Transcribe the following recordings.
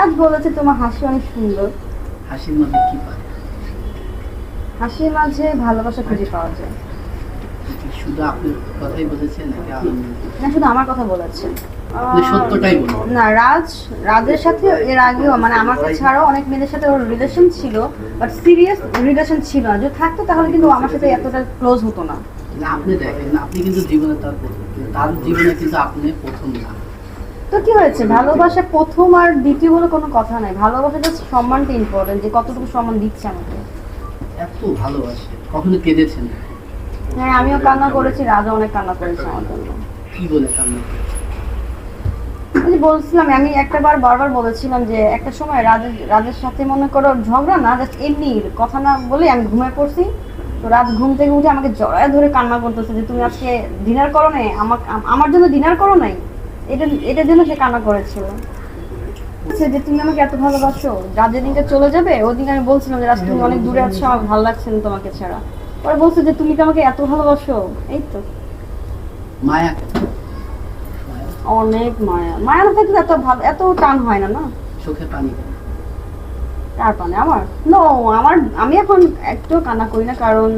রাজ বলেছে তোমার হাসি অনেক সুন্দর। হাসির মধ্যে কি পায় হাসির মাঝে ভালোবাসা খুঁজে পাওয়া যায়। শুধু আপনার কথাই বলেছেন না শুধু আমার কথা বলেছে আপনি সত্যটাই না রাজ রাজের সাথে এর আগেও মানে আমাকে ছাড়াও অনেক মেয়েদের সাথে ওর রিলেশন ছিল বাট সিরিয়াস রিলেশন ছিল না। যদি থাকতো তাহলে কিন্তু আমার সাথে এতটা ক্লোজ হতো না। না, আপনি দেখেন আপনি কিন্তু জীবনে তার তার জীবনে কিন্তু আপনি প্রথম না। তো কি হয়েছে? ভালোবাসা প্রথম আর দ্বিতীয় বলে কোনো কথা নাই। ভালোবাসা জাস্ট সম্মানটা ইম্পর্টেন্ট যে কতটুকু সম্মান দিচ্ছে আমাকে। এত ভালোবাসে। কখনো কেঁদেছেন? হ্যাঁ আমিও কান্না করেছি রাজা অনেক কান্না করেছে আমার জন্য। কি বলে কান্না যে বলছিলাম আমি একটা বার বারবার বলেছিলাম যে একটা সময় রাজের রাজের সাথে মনে করো ঝগড়া না জাস্ট এমনি কথা না বলে আমি ঘুমিয়ে পড়ছি। তো রাত ঘুম থেকে উঠে আমাকে জড়ায় ধরে কান্না করতেছে যে তুমি আজকে ডিনার করো নাই? আমার আমার জন্য ডিনার করো নাই? এটা এটার জন্য সে কান্না করেছিল। যে তুমি আমাকে এত ভালোবাসো যা যেদিনকে চলে যাবে ওই দিন আমি বলছিলাম যে রাজ তুমি অনেক দূরে আছো আমার ভালো লাগছে না তোমাকে ছাড়া। পরে বলছে যে তুমি কি আমাকে এত ভালোবাসো? এই তো। মায়া। মায়া, অনেক মায়া। মায়া না থাকলে এত ভালো এত টান হয় না না? চোখে পানি। কার পানে? আমার? নো আমার আমি এখন একটু কান্না করি না কারণ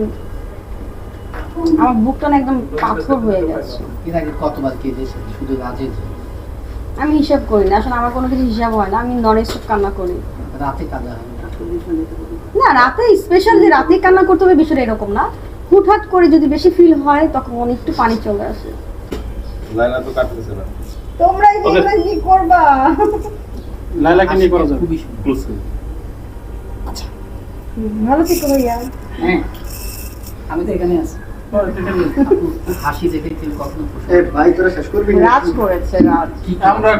আমার বুকটা না একদম পাথর হয়ে গেছে। এর আগে কতবার কেঁদেছেন? শুধু রাজের জন্য? আমি হিসাব করি না আসলে আমার কোনো কিছু হিসাব হয় না আমি নন স্টপ কান্না করি। রাতে কাঁদা হয়? না। না রাতে স্পেশাল যে রাতে কান্না করতে হবে বিষয়টা এরকম না। হুটহাট করে যদি বেশি ফিল হয় তখন একটু পানি চলে আসে। লাইলা তো কাটতেছে না। তোমরা এই কি করবা? লাইলাকে নিয়ে করা যাবে খুবই। ক্লোজ ভালো থেকো ভাইয়া। হ্যাঁ। আমি তো এখানে আছি। হাসি দেখে কখনো ভাই তোরা শেষ করবি রাজ করেছে রাজ। আমরা